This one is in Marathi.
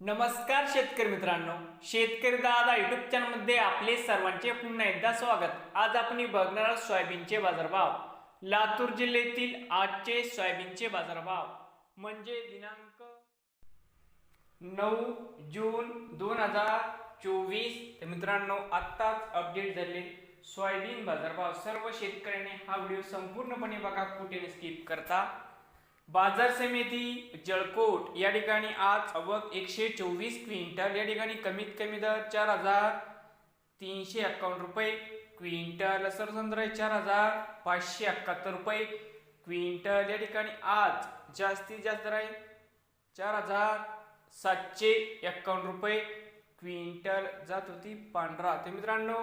नमस्कार शेतकरी मित्रांनो शेतकरी दादा युट्यूब चॅनलमध्ये आपले सर्वांचे पुन्हा एकदा स्वागत. आज आपण बघणार आहोत सोयाबीनचे बाजारभाव. लातूर जिल्ह्यातील आजचे सोयाबीनचे बाजारभाव. म्हणजे दिनांक नऊ जून दोन हजार चोवीस. तर मित्रांनो आत्ताच अपडेट झाले. सोयाबीन बाजारभाव. सर्व शेतकऱ्यांनी हा व्हिडिओ संपूर्णपणे बघा कुठे स्किप करता. बाजार समिती जळकोट या ठिकाणी आज आवक एकशे चोवीस क्विंटल या ठिकाणी कमीत कमी दर चार हजार तीनशे एक्कावन्न रुपये क्विंटल सरसंद्र चार हजार पाचशे एकाहत्तर रुपये क्विंटल. या ठिकाणी आज जास्तीत जास्त दर आहे चार हजार सातशे एक्कावन्न रुपये क्विंटल. जात होती पांढरा. तर मित्रांनो